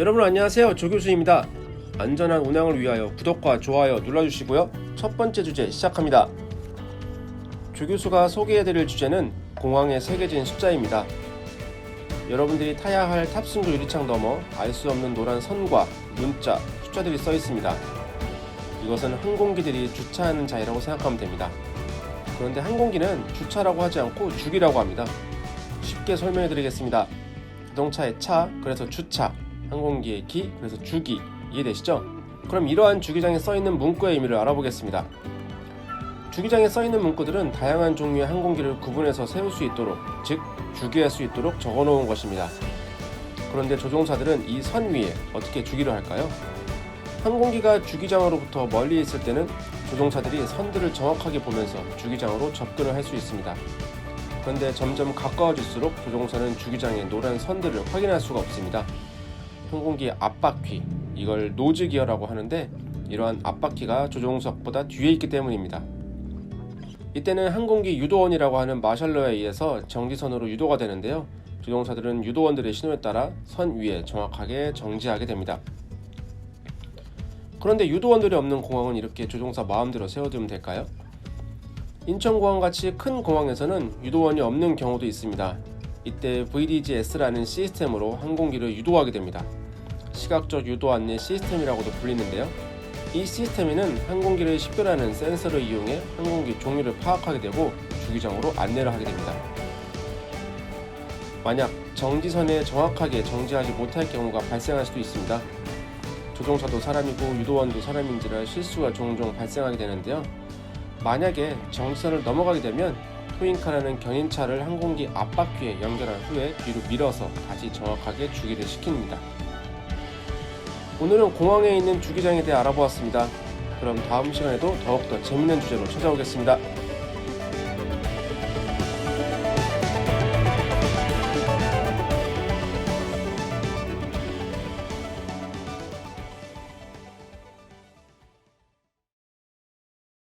여러분 안녕하세요. 조 교수입니다. 안전한 운항을 위하여 구독과 좋아요 눌러주시고요. 첫 번째 주제 시작합니다. 조 교수가 소개해드릴 주제는 공항에 새겨진 숫자입니다. 여러분들이 타야 할 탑승구 유리창 너머 알 수 없는 노란 선과 문자 숫자들이 써 있습니다. 이것은 항공기들이 주차하는 자리라고 생각하면 됩니다. 그런데 항공기는 주차라고 하지 않고 주기라고 합니다. 쉽게 설명해 드리겠습니다. 자동차의 차 그래서 주차 항공기의 기 그래서 주기 이해되시죠? 그럼 이러한 주기장에 써있는 문구의 의미를 알아보겠습니다. 주기장에 써있는 문구들은 다양한 종류의 항공기를 구분해서 세울 수 있도록 즉 주기할 수 있도록 적어놓은 것입니다. 그런데 조종사들은 이 선 위에 어떻게 주기를 할까요? 항공기가 주기장으로부터 멀리 있을 때는 조종사들이 선들을 정확하게 보면서 주기장으로 접근을 할 수 있습니다. 그런데 점점 가까워질수록 조종사는 주기장의 노란 선들을 확인할 수가 없습니다. 항공기 앞바퀴 이걸 노즈 기어라고 하는데 이러한 앞바퀴가 조종석보다 뒤에 있기 때문입니다. 이때는 항공기 유도원이라고 하는 마샬러에 의해서 정지선으로 유도가 되는데요. 조종사들은 유도원들의 신호에 따라 선 위에 정확하게 정지하게 됩니다. 그런데 유도원들이 없는 공항은 이렇게 조종사 마음대로 세워두면 될까요? 인천공항 같이 큰 공항에서는 유도원이 없는 경우도 있습니다. 이때 VDGS라는 시스템으로 항공기를 유도하게 됩니다. 시각적 유도 안내 시스템이라고도 불리는데요. 이 시스템에는 항공기를 식별하는 센서를 이용해 항공기 종류를 파악하게 되고 주기장으로 안내를 하게 됩니다. 만약 정지선에 정확하게 정지하지 못할 경우가 발생할 수도 있습니다. 조종사도 사람이고 유도원도 사람인지라 실수가 종종 발생하게 되는데요. 만약에 정지선을 넘어가게 되면 토잉카라는 견인차를 항공기 앞바퀴에 연결한 후에 뒤로 밀어서 다시 정확하게 주기를 시킵니다. 오늘은 공항에 있는 주기장에 대해 알아보았습니다. 그럼 다음 시간에도 더욱더 재밌는 주제로 찾아오겠습니다.